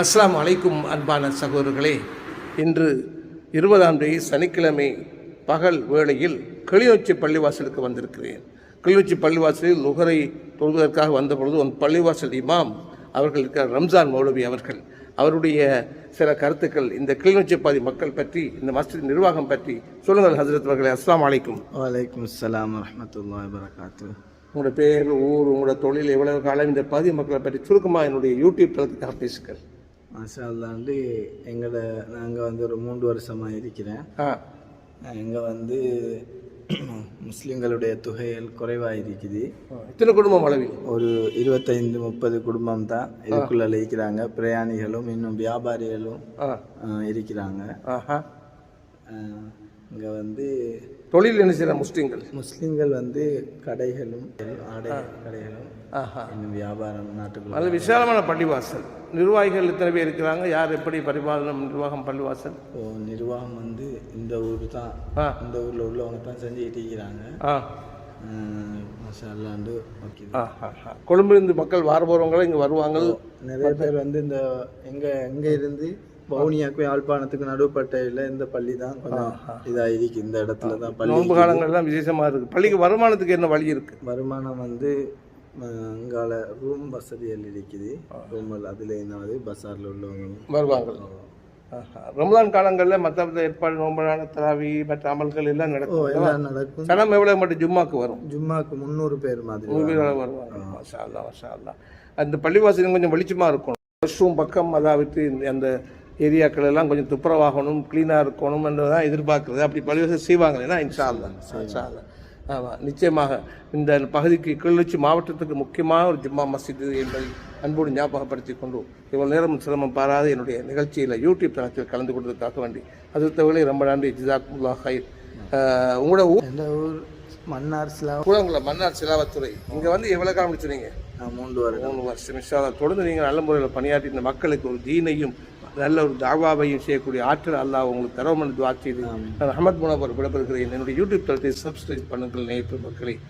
அஸ்ஸலாமு அலைக்கும் அன்பான சகோதரர்களே. இன்று இருபதாம் தேதி சனிக்கிழமை பகல் வேளையில் கிளிநொச்சி பள்ளிவாசலுக்கு வந்திருக்கிறேன். கிளிநொச்சி பள்ளிவாசலில் நுகரை தொழுவதற்காக வந்த பொழுது ஒரு பள்ளிவாசல் இமாம் அவர்கள் இருக்கிற ரம்ஜான் மௌலவி அவர்கள். அவருடைய சில கருத்துக்கள் இந்த கிளிநொச்சி பாதி மக்கள் பற்றி இந்த மஸ்ஜித் நிர்வாகம் பற்றி சொல்லுங்கள் ஹசரத் அவர்களே. அஸ்ஸலாமு அலைக்கும். வலைக்கும் அஸ்ஸலாம் வரமத்துல்லாஹி வரகாத்து உங்களோட பேர் ஊர் உங்களோட தொழில் எவ்வளவு காலம் இந்த பாதி மக்களை பற்றி சுருக்கமாக என்னுடைய யூடியூப் தளத்துக்காக பேசுங்கள். வந்து எங்களை நாங்கள் வந்து ஒரு மூன்று வருஷமாக இருக்கிறேன். ஆ. இங்கே வந்து முஸ்லீம்களுடைய தொகைகள் குறைவாக இருக்குது. இத்தனை குடும்பம் அளவில் ஒரு இருபத்தைந்து முப்பது குடும்பம் தான் இதுக்குள்ள இருக்கிறாங்க. பிரயாணிகளும் இன்னும் வியாபாரிகளும் இருக்கிறாங்க. இங்கே வந்து தொழில் என்ன செய்கிற முஸ்லீம்கள்? முஸ்லீம்கள் வந்து கடைகளும் ஆடை கடைகளும் இன்னும் வியாபாரம் நாட்டுக்குள்ள நல்ல விசாலமான பள்ளிவாசல். நிர்வாகிகள் எத்தனை பேர் இருக்கிறாங்க? யார் எப்படி பரிபாலனம் நிர்வாகம் பள்ளிவாசல்? இப்போ நிர்வாகம் வந்து இந்த ஊர் தான். இந்த ஊரில் உள்ளவங்க தான் செஞ்சுக்கிட்டு இருக்கிறாங்க. அல்லாண்டு ஓகே. கொழும்பிலிருந்து மக்கள் வார போகிறவங்களும் இங்கே வருவாங்க. நிறைய பேர் வந்து இந்த எங்க எங்க இருந்து வவுனியாக்கும் யாழ்ப்பாணத்துக்கு நடுப்பட்டையில் இந்த பள்ளி தான் கொஞ்சம் இதாக இருக்கு இந்த இடத்துல தான் பள்ளி நோன்பு காலங்கள்லாம் விசேஷமாக இருக்குது பள்ளிக்கு வருமானத்துக்கு என்ன வழி இருக்குது வருமானம் வந்து அங்கால ரூம் வசதிகள் இருக்குது. ரூம்கள் அதில் என்னது பஸாரில் உள்ளவங்க வருவாங்க. ரமலான் காலங்களில் மற்ற ஏற்பாடு நோம்பலான தராவி மற்ற அமல்கள் எல்லாம் நடக்கும். எல்லாம் நடக்கும். சனம் எவ்வளோ மட்டும் ஜும்மாக்கு வரும்? ஜும்மாக்கு முந்நூறு பேர் மாதிரி நூறு பேர் வருவாங்க. மாஷா அல்லா மாஷா அல்லா அந்த பள்ளிவாசல் கொஞ்சம் வெளிச்சமாக இருக்கும். வாஷ்ரூம் பக்கம் அதாவது அந்த ஏரியாக்கள் எல்லாம் கொஞ்சம் துப்புரவாகணும் க்ளீனாக இருக்கணும் தான் எதிர்பார்க்குறது. அப்படி பள்ளிவாசல் செய்வாங்க ஏன்னா இன்ஷா அல்லா இன்ஷா அல்லா ஆமாம் நிச்சயமாக இந்த பகுதிக்கு கிளிநொச்சி மாவட்டத்துக்கு முக்கியமான ஒரு ஜும்மா மஸ்ஜித் என்பதை அன்போடு ஞாபகப்படுத்தி கொண்டு இவ்வளவு நேரம் சிரமம் பாராத என்னுடைய நிகழ்ச்சியில் யூடியூப் தளத்தில் கலந்து கொண்டதுக்காக வேண்டி அது தவிர ரொம்ப நன்றி. ஜிதாக்குல்லா ஹைர் உங்களோட ஊர் எந்த ஊர்? மன்னார் சிலாவ் கூடங்குளம் மன்னார் சிலாவத்துறை. இங்கே வந்து எவ்வளோ காலம் நான் மூன்று வருடம். மூணு வருஷம். இன்ஷால்லா தொடர்ந்து நீங்கள் நல்ல முறையில் பணியாற்றி இந்த மக்களுக்கு ஒரு தீனையும் நல்ல ஒரு தாவாவையும் செய்யக்கூடிய ஆற்றல் அல்லாஹ் உங்களுக்கு தரவமனு துவா செய்து நான் அஹமத் முனவர் விடப்படுகிறேன். என்னுடைய யூடியூப் தளத்தை சப்ஸ்கிரைப் பண்ணுங்கள் நேற்று மக்களை